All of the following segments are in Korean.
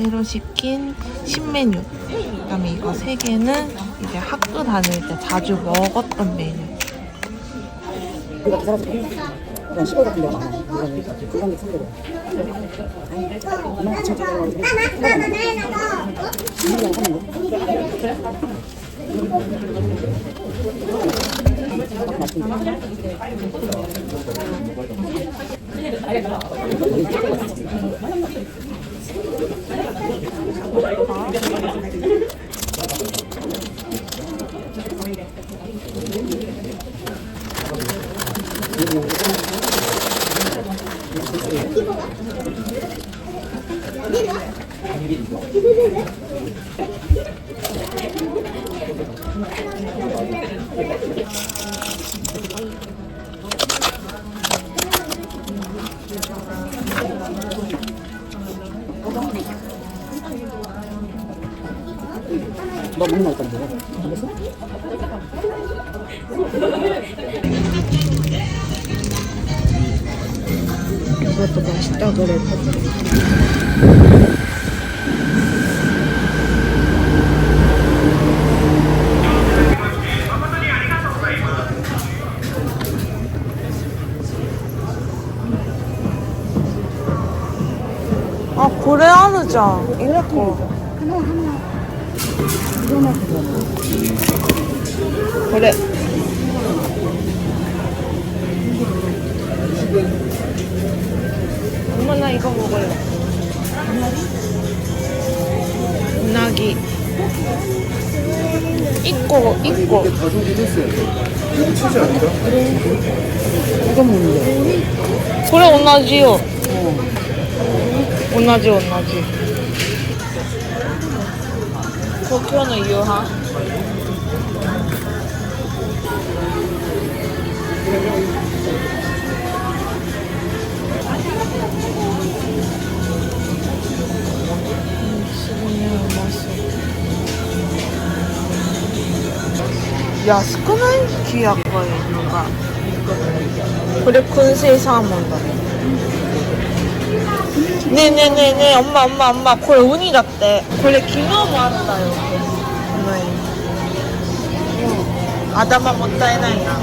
새로 시킨 신메뉴. 그다음에 이거 세 개는 이제 학교 다닐 때 자주 먹었던 메뉴. 비싸가지고 이건 시골 같은 데가 많아. 이거는 그런 게 상대로 이만 아침 저녁 이거랑 사는 너 맨날 건데 알겠어? 이것도 맛있다 그 아 코레아누장 이거 그래. 엄마 나 이거 먹어요. 운나기. 있고 있고 이건 뭔데? 그래 온나지요 同じ同じ東京の夕飯安くない規約がいいのがこれ燻製サーモンだね ねえねえねえねえ엄마엄마엄마これウニだってこれ昨日もあったようん頭もったいないな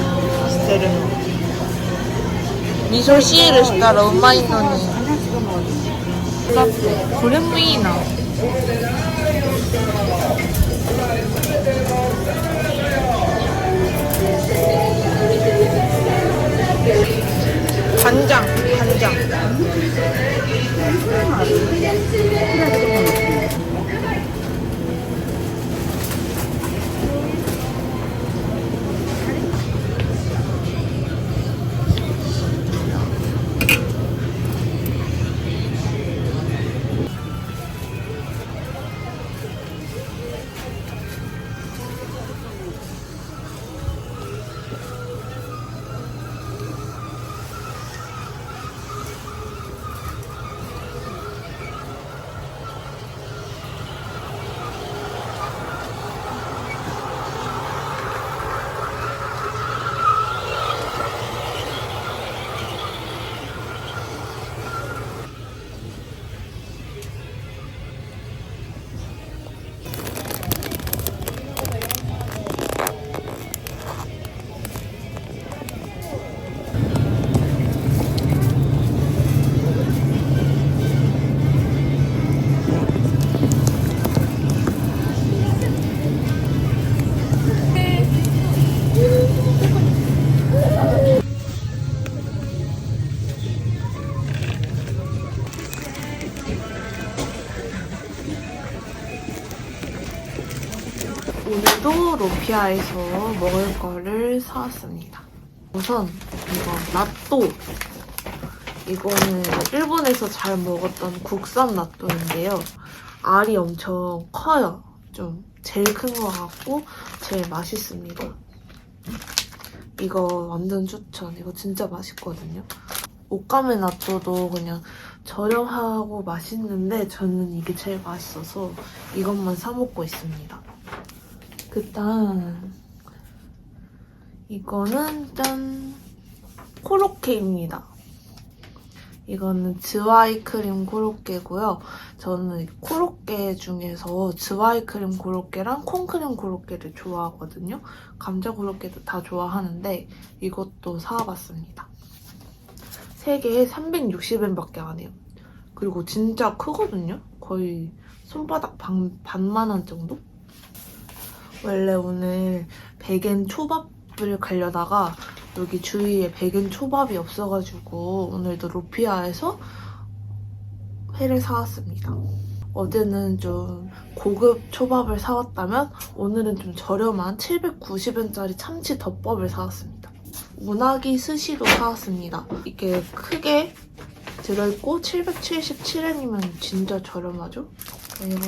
捨てるの味噌シールしたらうまいのにだってこれもいいな간장 간장 Vamos. 오늘도 로피아에서 먹을 거를 사왔습니다. 우선 이거 나또 이거는 일본에서 잘 먹었던 국산 나또인데요. 알이 엄청 커요. 좀 제일 큰것 같고 제일 맛있습니다. 이거 완전 추천. 이거 진짜 맛있거든요. 오카메 나또도 그냥 저렴하고 맛있는데 저는 이게 제일 맛있어서 이것만 사 먹고 있습니다. 그다음 이거는 짠 코로케입니다. 이거는 즈와이 크림 코로케고요. 저는 코로케 중에서 즈와이 크림 코로케랑 콩크림 코로케를 좋아하거든요. 감자 코로케도 다 좋아하는데 이것도 사와봤습니다. 3개에 360엔밖에 안 해요. 그리고 진짜 크거든요? 거의 손바닥 반, 반만한 정도? 원래 오늘 백엔 초밥을 가려다가 여기 주위에 백엔 초밥이 없어가지고 오늘도 로피아에서 회를 사왔습니다. 어제는 좀 고급 초밥을 사왔다면 오늘은 좀 저렴한 790엔짜리 참치 덮밥을 사왔습니다. 운하기 스시도 사왔습니다. 이게 크게 들어있고 777엔이면 진짜 저렴하죠?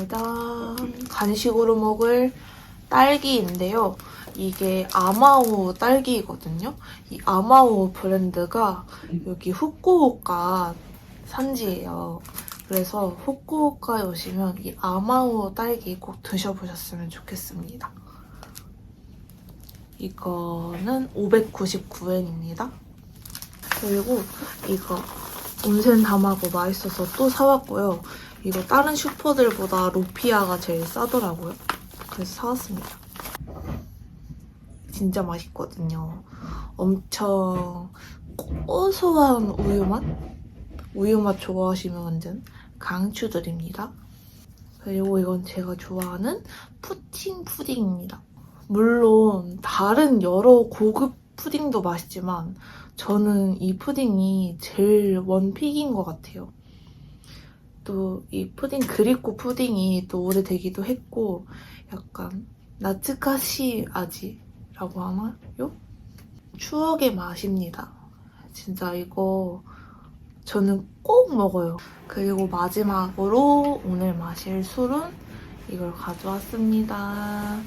짠 간식으로 먹을 딸기인데요. 이게 아마오 딸기거든요. 이 아마오 브랜드가 여기 후쿠오카 산지예요. 그래서 후쿠오카에 오시면 이 아마오 딸기 꼭 드셔보셨으면 좋겠습니다. 이거는 599엔입니다. 그리고 이거 온센 담하고 맛있어서 또 사왔고요. 이거 다른 슈퍼들보다 로피아가 제일 싸더라고요. 그래서 사왔습니다. 진짜 맛있거든요. 엄청 고소한 우유 맛? 우유 맛 좋아하시면 완전 강추드립니다. 그리고 이건 제가 좋아하는 푸틴 푸딩입니다. 물론 다른 여러 고급 푸딩도 맛있지만 저는 이 푸딩이 제일 원픽인 것 같아요. 또 이 푸딩 그리코 푸딩이 또 오래되기도 했고 약간 나츠카시 아지라고 하나요? 추억의 맛입니다. 진짜 이거 저는 꼭 먹어요. 그리고 마지막으로 오늘 마실 술은 이걸 가져왔습니다.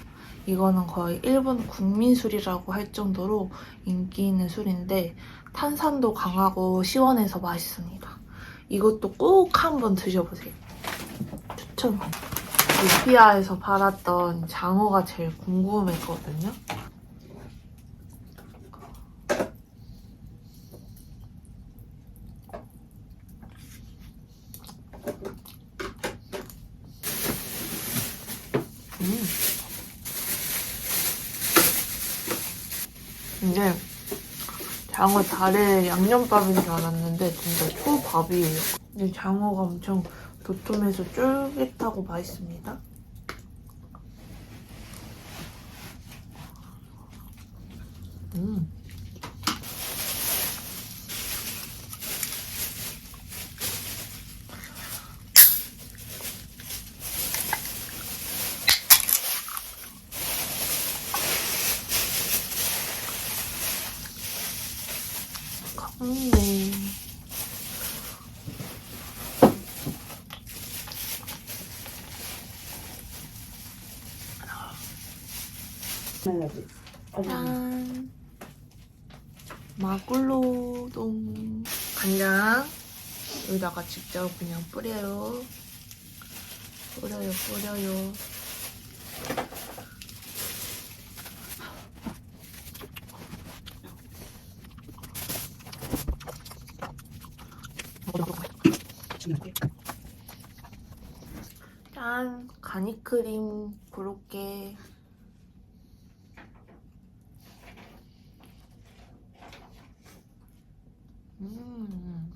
이거는 거의 일본 국민술이라고 할 정도로 인기 있는 술인데 탄산도 강하고 시원해서 맛있습니다. 이것도 꼭 한번 드셔보세요. 추천. 루피아에서 팔았던 장어가 제일 궁금했거든요. 음. 이게 장어 달에 양념밥인 줄 알았는데 진짜 초밥이에요. 이 장어가 엄청 도톰해서 쫄깃하고 맛있습니다. 음. 강네. 짠. 마굴로동 간장 여기다가 직접 그냥 뿌려요. 뿌려요, 뿌려요. 짠. 가니크림 고로케. 음.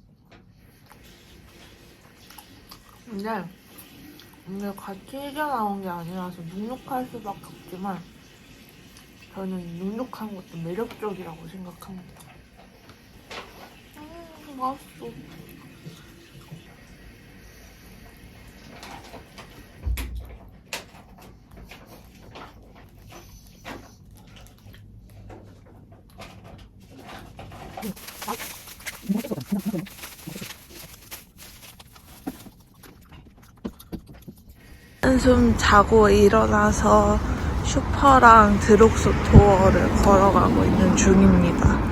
근데 이게 같이 이겨 나온 게 아니라서 눅눅할 수밖에 없지만 저는 눅눅한 것도 매력적이라고 생각합니다. 음, 맛있어. 한숨 자고 일어나서 슈퍼랑 드록소 도어를 걸어가고 있는 중입니다.